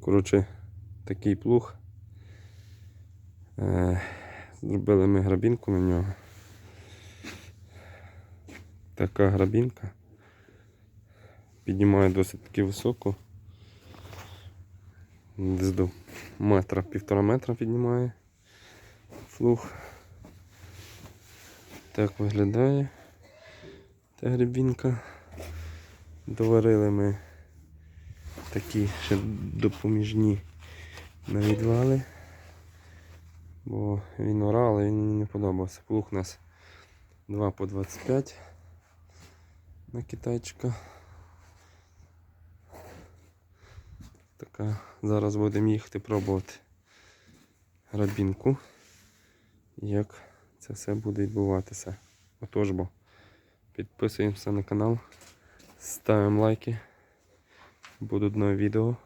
Коротше, такий плуг. Е, Зробили ми грабінку на нього. Така грабінка. Піднімає досить таки високо. Десь до метра, півтора метра піднімає флуг. Так виглядає та грибінка. Доварили ми такі ще допоміжні навідвали. Бо він орав, але він мені не подобався. Плуг у нас 2 по 25 на китайчика. Така, зараз будемо їхати пробувати грабінку. Як це все буде відбуватися. Отож бо підписуємося на канал, ставимо лайки. Будуть нові відео.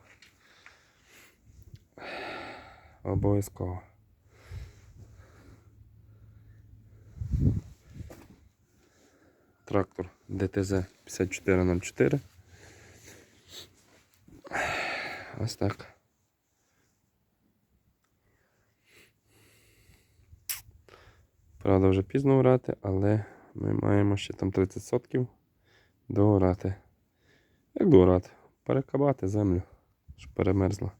Обов'язково. Трактор ДТЗ 5404. Ось так. Правда, вже пізно орати, але ми маємо ще там 30% доорати. Як доорати? Перекабати землю, щоб перемерзла.